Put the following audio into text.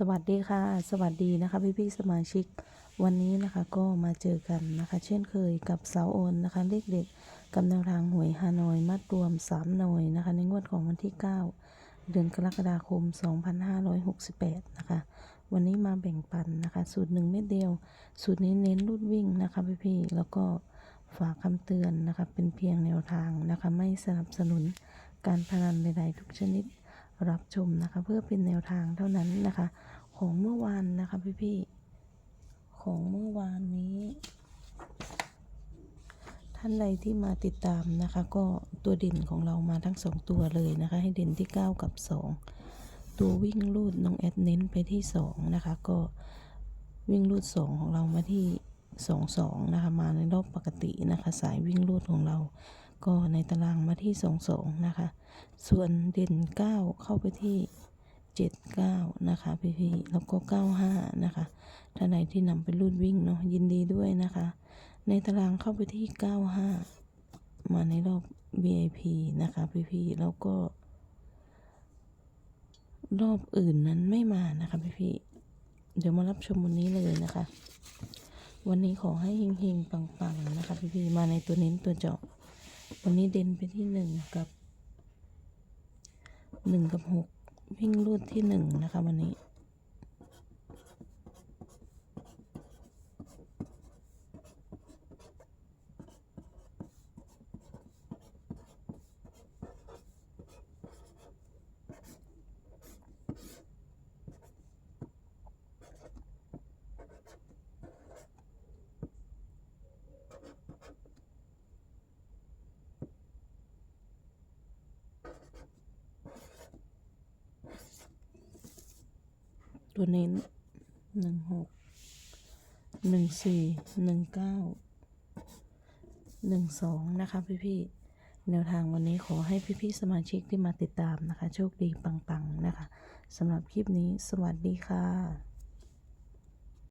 สวัสดีค่ะ สวัสดีนะคะพี่พี่สมาชิกวันนี้นะคะก็มาเจอกันนะคะ เช่นเคยกับเสาโอนนะคะเลขเด็ดกำแนวทางหวยฮานอยมัดรวม3หน่วยนะคะ ในงวดของวันที่ 9 เดือนกรกฎาคม 2568 นะคะ วันนี้มาแบ่งปันนะคะ สูตรหนึ่งเม็ดเดียว สูตรนี้เน้นรูดวิ่งนะคะพี่พี่ๆแล้วก็ฝากคำเตือนนะคะ เป็นเพียงแนวทางนะคะ ไม่สนับสนุนการพนันใดๆทุกชนิด รับชมนะคะ เพื่อเป็นแนวทางเท่านั้นนะคะ ของเมื่อวานนะคะพี่ๆของเมื่อวานนี้ ท่านใดที่มาติดตามนะคะ ก็ตัวเด่นของเรามาทั้งสองตัวเลยนะคะ ให้เด่นที่ 9 กับ 2 ตัววิ่งลูดน้องแอดเน้นไปที่ 2 นะคะ ก็วิ่งลูด 2 ของเรามาที่ 2 2 นะคะ มาในรอบปกตินะคะ สายวิ่งลูดของเรา ก็ในตารางมาที่2 2นะคะ ส่วนเด่น9เข้าไปที่79นะคะพี่ๆแล้วก็95นะคะท่านใดที่นำไปรูดวิ่งเนาะยินดีด้วยนะคะ ในตารางเข้าไปที่95มาในรอบ VIP นะคะพี่ๆแล้วก็ รอบอื่นนั้นไม่มานะคะพี่ๆเดี๋ยวมารับชมวันนี้เลยนะคะ วันนี้ขอให้เฮงๆ ปังๆ นะคะพี่ๆ มาในตัวเน้นตัวเจาะ วันนี้เด่นไปที่หนึ่งกับหนึ่งกับหกวิ่งรูดที่หนึ่งนะคะวันนี้ ตัวเน้นหนึ่งหกหนึ่งสี่หนึ่งเก้าหนึ่งสองนะคะพี่พี่แนวทางวันนี้ขอให้พี่พี่สมาชิกที่มาติดตามนะคะ โชคดีปังๆนะคะสำหรับคลิปนี้สวัสดีค่ะ